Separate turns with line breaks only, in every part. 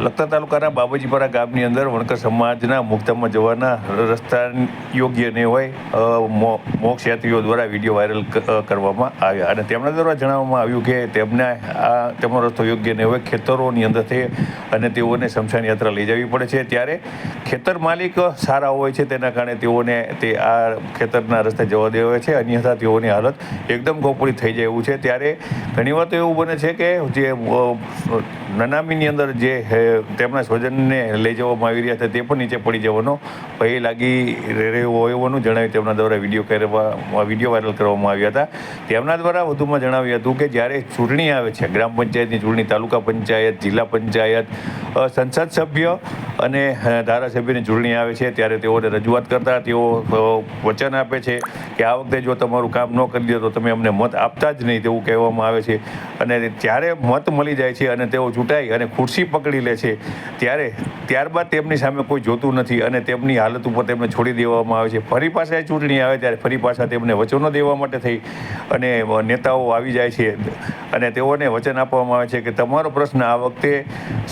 લખતર તાલુકાના બાબાજીપરા ગામની અંદર વણકર સમાજના મુક્તમાં જવાના રસ્તા યોગ્ય નહીં હોય મોક્ષ યાત્રીઓ દ્વારા વીડિયો વાયરલ કરવામાં આવ્યા. અને તેમના દ્વારા જણાવવામાં આવ્યું કે તેમને, આ, તેમનો રસ્તો યોગ્ય નહીં હોય, ખેતરોની અંદરથી અને તેઓને શમશાન યાત્રા લઈ જવી પડે છે. ત્યારે ખેતર માલિક સારા હોય છે, તેના કારણે તેઓને તે આ ખેતરના રસ્તે જવા દેવા છે. અન્યથા તેઓની હાલત એકદમ ગોપળી થઈ જાય એવું છે. ત્યારે ઘણી વાર તો એવું બને છે કે જે નનામીની અંદર જે તેમના સ્વજનને લઈ જવામાં આવી રહ્યા હતા તે પણ નીચે પડી જવાનો ભય લાગી રહ્યો હોય હોવાનું જણાવી તેમના દ્વારા વીડિયો કરવા વીડિયો વાયરલ કરવામાં આવ્યા હતા. તેમના દ્વારા વધુમાં જણાવ્યું હતું કે જ્યારે ચૂંટણી આવે છે, ગ્રામ પંચાયતની ચૂંટણી, તાલુકા પંચાયત, જિલ્લા પંચાયત સંસદ સભ્ય અને ધારાસભ્યની ચૂંટણી આવે છે, ત્યારે તેઓને રજૂઆત કરતા, તેઓ વચન આપે છે કે આ વખતે જો તમારું કામ ન કરી દો તો તમે અમને મત આપતા જ નહીં, તેવું કહેવામાં આવે છે. અને ત્યારે મત મળી જાય છે અને તેઓ ચૂંટાઈ અને ખુરશી પકડી લે છે. ત્યારે, ત્યારબાદ તેમની સામે કોઈ જોતું નથી અને તેમની હાલત ઉપર તેમને છોડી દેવામાં આવે છે. ફરી પાછા ચૂંટણી આવે ત્યારે ફરી પાછા તેમને વચનો દેવા માટે થઈ અને નેતાઓ આવી જાય છે. અને તેઓને વચન આપવામાં આવે છે કે તમારો પ્રશ્ન આ વખતે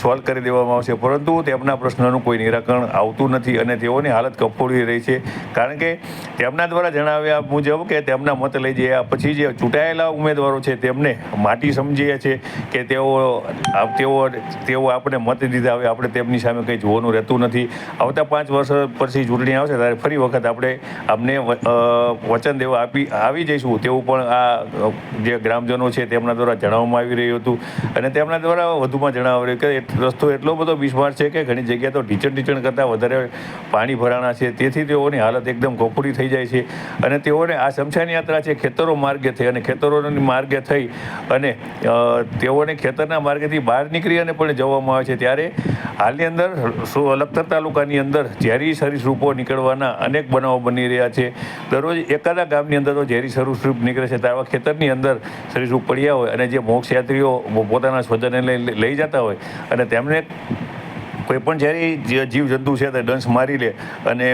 સોલ્વ કરી દેવામાં આવશે. પરંતુ તેમના પ્રશ્નનું કોઈ નિરાકરણ આવતું નથી અને તેઓની હાલત કફોડી રહી છે. કારણ કે તેમના દ્વારા જણાવ્યા મુજબ કે તેમના મત લઈ જયા પછી જે ચૂંટાયેલા ઉમેદવારો છે તેમને માટી સમજીએ છે કે તેઓ આ- તેઓ તેઓ આપણે મત દીધા. હવે આપણે તેમની સામે કંઈ જોવાનું રહેતું નથી. આવતા પાંચ વર્ષ પછી ચૂંટણી આવશે ત્યારે ફરી વખત આપણે અમને વચન દેવા આપી, આવી જઈશું તેવું પણ આ જે ગ્રામજનો છે તેમના દ્વારા જણાવવામાં આવી રહ્યું હતું. અને તેમના દ્વારા વધુમાં જણાવ્યું કે રસ્તો એટલો બધો બિસ્માર છે કે ઘણી જગ્યાએ તો ઢીચણ ઢીચણ કરતાં વધારે પાણી ભરાણા છે. તેથી તેઓની હાલત એકદમ કોફડી થઈ જાય છે. અને તેઓને આ શમશાન યાત્રા છે ખેતરો માર્ગે થઈ અને ખેતરોની માર્ગે થઈ અને તેઓને ખેતરના માર્ગેથી બહાર નીકળી અને પણ જવામાં આવે છે. ત્યારે હાલની અંદર લખતર તાલુકાની અંદર ઝેરી સરીસૃપો નીકળવાના અનેક બનાવો બની રહ્યા છે. દરરોજ એકાદા ગામની અંદર તો ઝેરી સરીસૃપ નીકળે છે. ત્યારે ખેતરની અંદર સરીસૃપ પડ્યા હોય અને જે મોક્ષયાત્રીઓ પોતાના સ્વજનને લઈ જતા હોય અને તેમને કોઈ પણ જ્યારે જીવજંતુ છે તે ડંસ મારી લે અને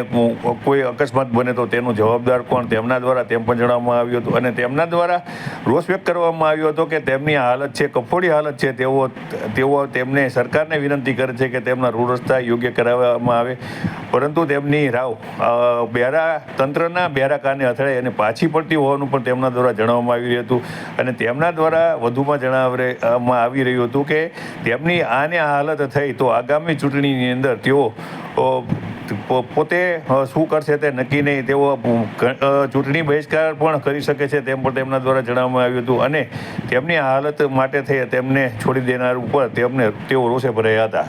કોઈ અકસ્માત બને તો તેનું જવાબદાર કોણ? તેમના દ્વારા તેમ પણ જણાવવામાં આવ્યું હતું. અને તેમના દ્વારા રોષ વ્યક્ત કરવામાં આવ્યો હતો કે તેમની હાલત છે, કફોડી હાલત છે, તેઓ તેઓ તેમને સરકારને વિનંતી કરે છે કે તેમના રોડ રસ્તા યોગ્ય કરાવવામાં આવે. પરંતુ તેમની રાવ બેરા તંત્રના બેરા કાને અથડાઈ અને પાછી પડતી હોવાનું પણ તેમના દ્વારા જણાવવામાં આવી રહ્યું હતું. અને તેમના દ્વારા વધુમાં જણાવવામાં આવી રહ્યું હતું કે તેમની આને હાલત થઈ તો આગામી ચૂંટણીની અંદર તેઓ પોતે શું કરશે તે નક્કી નહીં, તેઓ ચૂંટણી બહિષ્કાર પણ કરી શકે છે તેમ પણ તેમના દ્વારા જણાવવામાં આવ્યું હતું અને તેમની હાલત માટે થઈ તેમને છોડી દેનાર ઉપર તેમને, તેઓ રોષે ભરાયા હતા.